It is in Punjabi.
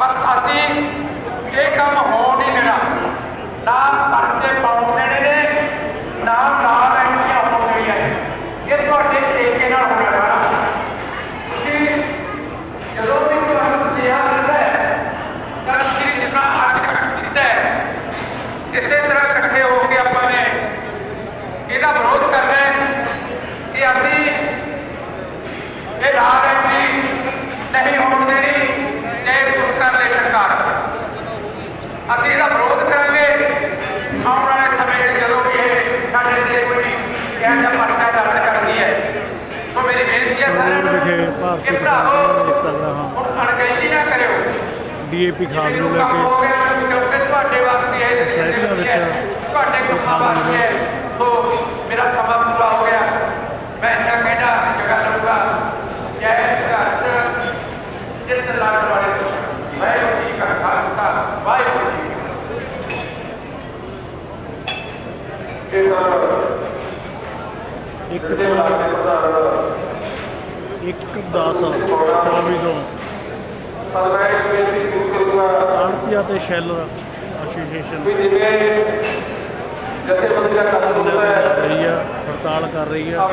ਪਰ ਅਸੀਂ ਇਹ ਕੰਮ ਹੋ ਨਹੀਂ ਦੇਣਾ, ਨਾ ਪਰਚੇ ਪਾਉਣ ਦੇਣੇ ਨੇ, ਨਾ ਨਾਲ ਐਂਟੀਆਂ ਹੋਣ ਨੇ। ਇਹ ਤੁਹਾਡੇ ਤਰੀਕੇ ਨਾਲ ਹੋਣਾ ਪੈਣਾ ਤੁਸੀਂ ਜਦੋਂ ਵੀ ਤੁਹਾਨੂੰ ਕਿਹਾ ਜਾਂਦਾ ਹੈ ਤਾਂ ਤੁਸੀਂ ਜਿੰਨਾ ਅੱਜ ਤੱਕ ਕੀਤਾ ਹੈ ਇਸੇ ਤਰ੍ਹਾਂ ਇਕੱਠੇ ਹੋ ਕੇ ਆਪਾਂ ਨੇ ਇਹਦਾ ਵਿਰੋਧ ਕਰਨਾ ਹੈ ਕਿ ਅਸੀਂ ਇਹ ਰਾਜ ਐਂਟਰੀ ਨਹੀਂ ਹੋਣ ਦੇਣੀ ਚਾਹੇ ਕੁਝ ਕਰ ਲੈ ਸਰਕਾਰ ਅਸੀਂ ਇਹਦਾ ਵਿਰੋਧ ਕਰਾਂਗੇ। ਆਉਣ ਵਾਲੇ ਸਮੇਂ 'ਚ ਜਦੋਂ ਵੀ ਇਹ ਸਾਡੇ ਤੇ ਕੋਈ ਇਹੋ ਜਿਹਾ ਪਰਚਾ ਦਰਜ ਕਰਦੀ ਹੈ ਤਾਂ ਮੇਰੀ ਬੇਨਤੀ ਹੈ ਸਾਰਿਆਂ ਨੂੰ ਕਿ ਭਰਾਵੋ ਹੁਣ ਅਣਗਹਿਲੀ ਨਾ ਕਰਿਓ। ਡੀਏਪੀ ਖਾਦ ਨੂੰ ਲੈ ਕੇ ਕਿਉਂਕਿ ਤੁਹਾਡੇ ਵਾਸਤੇ ਇਹ ਸੁਸਾਇਟੀਆਂ ਵਿੱਚ ਤੁਹਾਡੇ ਖਾਦ ਵਾਸਤੇ। ਸੋ ਮੇਰਾ ਸਮਾਂ ਪੂਰਾ ਹੋ ਗਿਆ। ਮੈਂ ਇੰਨਾ ਕਹਿਣਾ ਜਗ੍ਹਾ ਲਊਗਾ। ਜੈ ਭਾਰਤ। ਜਿਸ ਲੜ ਵਾਲੇ ਵਾਹਿਗੁਰੂ ਜੀ ਕਾ ਖਾਲਸਾ ਵਾਹਿਗੁਰੂ ਜੀ ਕੀ ਫਤਿਹ ਇੱਕ ਇੱਕ 10 24 ਤੋਂ। ਆੜਤੀਆ ਤੇ ਸ਼ੈਲ ਐਸੋਸੀਏਸ਼ਨ। ਜਥੇਬੰਦੀ ਦਾ ਕੰਮ ਹੁੰਦਾ ਹੈ। ਹੜਤਾਲ ਕਰ ਰਹੀ ਆ।